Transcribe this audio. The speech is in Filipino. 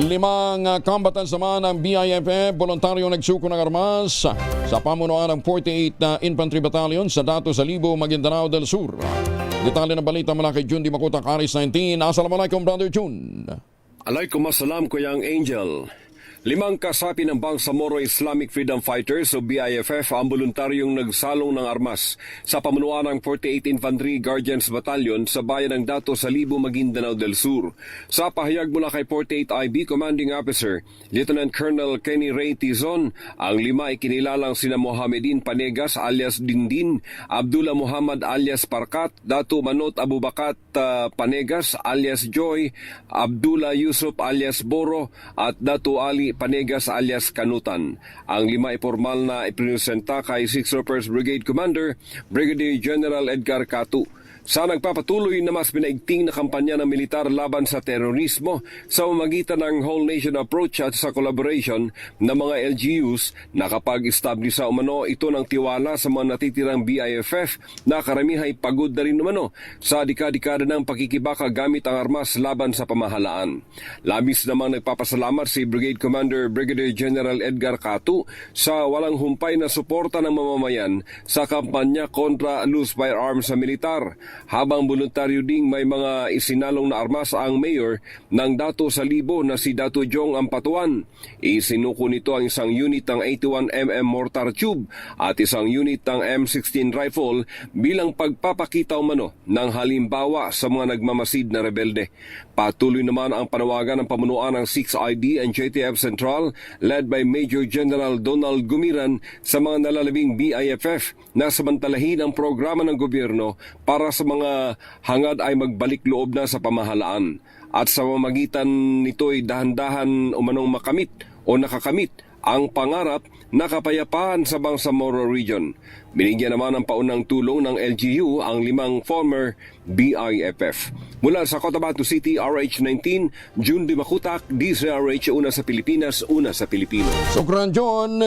Limang uh, combatants naman ng BIFF, voluntaryo nagsuko ng armas sa pamunuan ng 48 na Infantry Battalion sa Dato Salibo, Maguindanao del Sur. Detalye ng balita mula kay Jun Di Makutak, Aris 19. Assalamualaikum, Brother Jun. Alaikum assalam Kuyang Angel. Limang kasapi ng Bangsamoro Islamic Freedom Fighters o BIFF ang voluntaryong nagsalong ng armas sa pamunuan ng 48 Infantry Guardians Battalion sa bayan ng Dato Salibo, Maguindanao del Sur. Sa pahayag mula kay 48 IB Commanding Officer, Lieutenant Colonel Kenny Ray Tizon, ang lima ay kinilalang sina Mohamedin Panegas alias Dindin, Abdullah Muhammad alias Parkat, Dato Manot Abubakat uh, Panegas alias Joy, Abdullah Yusuf alias Boro at Dato Ali Panegas alias Kanutan. Ang lima ay formal na iprinesenta kay 6th Roppers Brigade Commander Brigadier General Edgar Catu sa nagpapatuloy na mas pinaigting na kampanya ng militar laban sa terorismo sa pamamagitan ng Whole Nation Approach at sa collaboration ng mga LGUs nakapag-establish sa umano ito ng tiwala sa mga natitirang BIFF na karamihay pagod na rin umano sa dekada-dekada ng pakikibaka gamit ang armas laban sa pamahalaan. Labis namang nagpapasalamat si Brigade Commander Brigadier General Edgar Catu sa walang humpay na suporta ng mamamayan sa kampanya kontra loose firearms sa militar habang voluntaryo ding may mga isinalong na armas ang mayor ng Dato Salibo na si Dato Jong Ampatuan. Isinuko nito ang isang unit ng 81mm mortar tube at isang unit ng M16 rifle bilang pagpapakita umano ng halimbawa sa mga nagmamasid na rebelde. Patuloy naman ang panawagan ng pamunuan ng 6ID and JTF Central led by Major General Donald Gumiran sa mga nalalabing BIFF na samantalahin ang programa ng gobyerno para sa mga hangad ay magbalik loob na sa pamahalaan. At sa mamagitan nito'y dahan-dahan umanong makamit o nakakamit ang pangarap na kapayapaan sa Bangsamoro Region. Binigyan naman ng paunang tulong ng LGU ang limang former BIFF. Mula sa Cotabato City, RH19, June Dimakutak, DZRH, una sa Pilipinas, una sa Pilipino. Sukran, John.